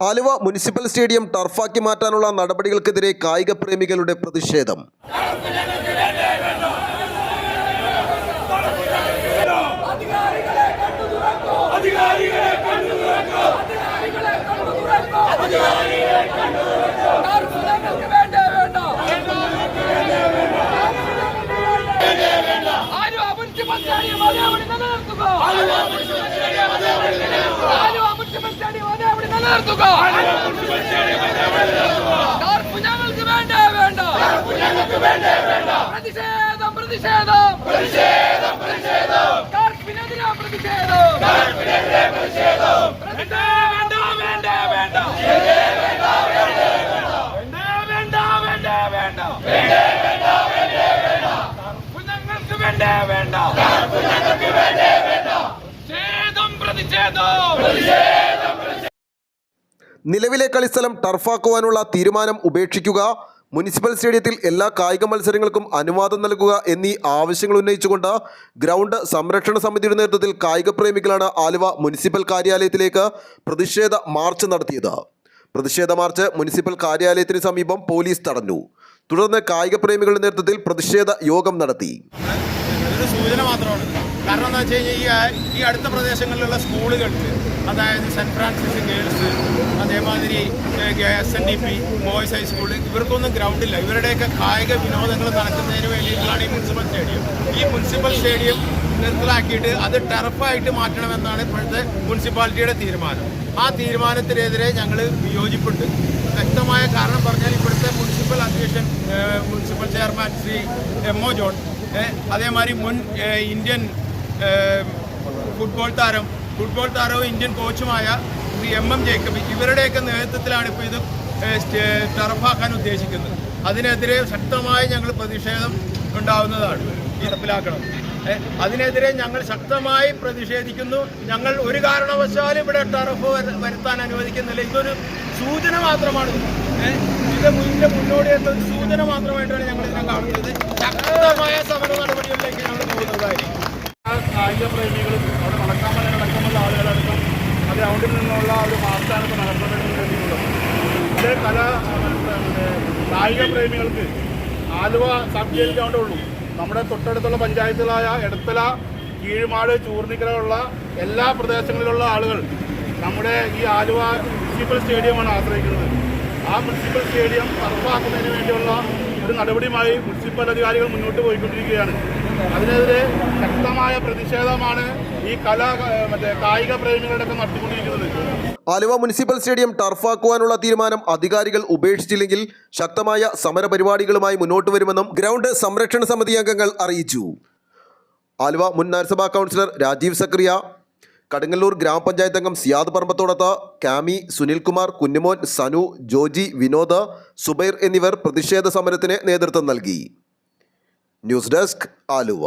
Aluva municipal stadium ടർഫാക്കി മാറ്റാനുള്ള നടപടികൾക്കെതിരെ കായിക പ്രേമികളുടെ പ്രതിഷേധം. ആലുവ മുനിസിപ്പൽ സ്റ്റേഡിയം അതേപടി നിലനിർത്തുക ആലുവ മുനിസിപ്പൽ സ്റ്റേഡിയം അതേപടി നിലനിർത്തുക ടാർപ്പ് ഞങ്ങൾക്ക് വേണ്ടേ വേണ്ട. പ്രതിഷേധം പ്രതിഷേധം. പ്രതിഷേധം പ്രതിഷേധം. വേണ്ട വേണ്ട വേണ്ട വേണ്ട വേണ്ട വേണ്ട വേണ്ട വേണ്ട വേണ്ട. ഛേദം പ്രതിഷേധം. നിലവിലെ കളിസ്ഥലം ടർഫാക്കുവാനുള്ള തീരുമാനം ഉപേക്ഷിക്കുക. മുനിസിപ്പൽ സ്റ്റേഡിയത്തിൽ എല്ലാ കായിക മത്സരങ്ങൾക്കും അനുവാദം നൽകുക എന്നീ ആവശ്യങ്ങൾ ഉന്നയിച്ചുകൊണ്ട് ഗ്രൗണ്ട് സംരക്ഷണ സമിതിയുടെ നേതൃത്വത്തിൽ കായിക പ്രേമികളാണ് ആലുവ മുനിസിപ്പൽ കാര്യാലയത്തിലേക്ക് പ്രതിഷേധ മാർച്ച് നടത്തിയത്. പ്രതിഷേധ മാർച്ച് മുനിസിപ്പൽ കാര്യാലയത്തിന് സമീപം പോലീസ് തടഞ്ഞു. തുടർന്ന് കായിക പ്രേമികളുടെ നേതൃത്വത്തിൽ പ്രതിഷേധ യോഗം നടത്തി. സൂചന മാത്രമാണ്. കാരണം എന്താ വെച്ച് കഴിഞ്ഞാൽ ഈ അടുത്ത പ്രദേശങ്ങളിലുള്ള സ്കൂളുകൾക്ക് അതായത് സെന്റ് ഫ്രാൻസിസ് ഗേൾസ് അതേമാതിരി S N D P boys high school ഇവർക്കൊന്നും ഗ്രൗണ്ടില്ല ഇവരുടെയൊക്കെ കായിക വിനോദങ്ങൾ നടക്കുന്നതിന് വേണ്ടിയിട്ടുള്ളതാണ് ഈ മുനിസിപ്പൽ സ്റ്റേഡിയം ഈ മുനിസിപ്പൽ സ്റ്റേഡിയം നിർത്തലാക്കിയിട്ട് അത് ടർഫായിട്ട് മാറ്റണമെന്നാണ് ഇപ്പോഴത്തെ മുനിസിപ്പാലിറ്റിയുടെ തീരുമാനം. ആ തീരുമാനത്തിനെതിരെ ഞങ്ങൾ വിയോജിപ്പുണ്ട്. വ്യക്തമായ കാരണം പറഞ്ഞാൽ ഇപ്പോഴത്തെ മുനിസിപ്പൽ അധ്യക്ഷൻ municipal chairman Shri M O John അതേമാതിരി മുൻ ഇന്ത്യൻ ഫുട്ബോൾ താരം ഫുട്ബോൾ താരവും ഇന്ത്യൻ കോച്ചുമായ ശ്രീ എം എം ജേക്കബ് ഇവരുടെയൊക്കെ നേതൃത്വത്തിലാണ് ഇപ്പോൾ ഇത് ടറഫാക്കാൻ ഉദ്ദേശിക്കുന്നത്. അതിനെതിരെ ശക്തമായി ഞങ്ങൾ പ്രതിഷേധം ഉണ്ടാവുന്നതാണ് നടപ്പിലാക്കണം. അതിനെതിരെ ഞങ്ങൾ ശക്തമായി പ്രതിഷേധിക്കുന്നു. ഞങ്ങൾ ഒരു കാരണവശാലും ഇവിടെ വര- വരുത്താൻ അനുവദിക്കുന്നില്ല. ഇതൊരു സൂചന മാത്രമാണ്. ഇത് ഇതിന്റെ മുന്നോടിയായിട്ട് ഒരു സൂചന മാത്രമായിട്ടാണ് ഞങ്ങൾ ഇതിനെ കാണുന്നത്. ശക്തമായ സമര നടപടികളിലേക്ക് ഞങ്ങൾ പോകുന്നതായിരിക്കും. ഗ്രൗണ്ടിൽ നിന്നുള്ള ഒരു മാർച്ചാണ് നടത്തുന്നതിന് വേണ്ടിയിട്ടുള്ളത് ഇത് കല കായിക പ്രേമികൾക്ക് ആലുവ സബ് ജയിൽ ഗ്രൗണ്ടേ ഉള്ളൂ. നമ്മുടെ തൊട്ടടുത്തുള്ള പഞ്ചായത്തുകളായ എടത്തല കീഴുമാട് ചൂർണിക്കലുള്ള എല്ലാ പ്രദേശങ്ങളിലുള്ള ആളുകൾ നമ്മുടെ ഈ ആലുവ മുനിസിപ്പൽ സ്റ്റേഡിയമാണ് ആശ്രയിക്കുന്നത്. ആ മുനിസിപ്പൽ സ്റ്റേഡിയം ഉറപ്പാക്കുന്നതിന് വേണ്ടിയുള്ള ഒരു നടപടിയുമായി മുനിസിപ്പൽ അധികാരികൾ മുന്നോട്ട് പോയിക്കൊണ്ടിരിക്കുകയാണ്. അതിനെതിരെ ശക്തമായ പ്രതിഷേധമാണ് ഈ കല മറ്റേ കായിക പ്രേമികളുടെയൊക്കെ നടത്തിക്കൊണ്ടിരിക്കുന്നത് ആലുവ മുനിസിപ്പൽ സ്റ്റേഡിയം ടർഫാക്കുവാനുള്ള തീരുമാനം അധികാരികൾ ഉപേക്ഷിച്ചില്ലെങ്കിൽ ശക്തമായ സമരപരിപാടികളുമായി മുന്നോട്ട് വരുമെന്നും ഗ്രൗണ്ട് സംരക്ഷണ സമിതി അംഗങ്ങൾ അറിയിച്ചു. ആലുവ മുൻ നഗരസഭാ കൗൺസിലർ രാജീവ് സക്രിയ കടുങ്ങല്ലൂർ ഗ്രാമപഞ്ചായത്ത് അംഗം സിയാദ് പറമ്പത്തോടത്ത് കാമി സുനിൽകുമാർ കുഞ്ഞുമോൻ സനു ജോജി വിനോദ് സുബൈർ എന്നിവർ പ്രതിഷേധ സമരത്തിന് നേതൃത്വം നൽകി. News desk Aluva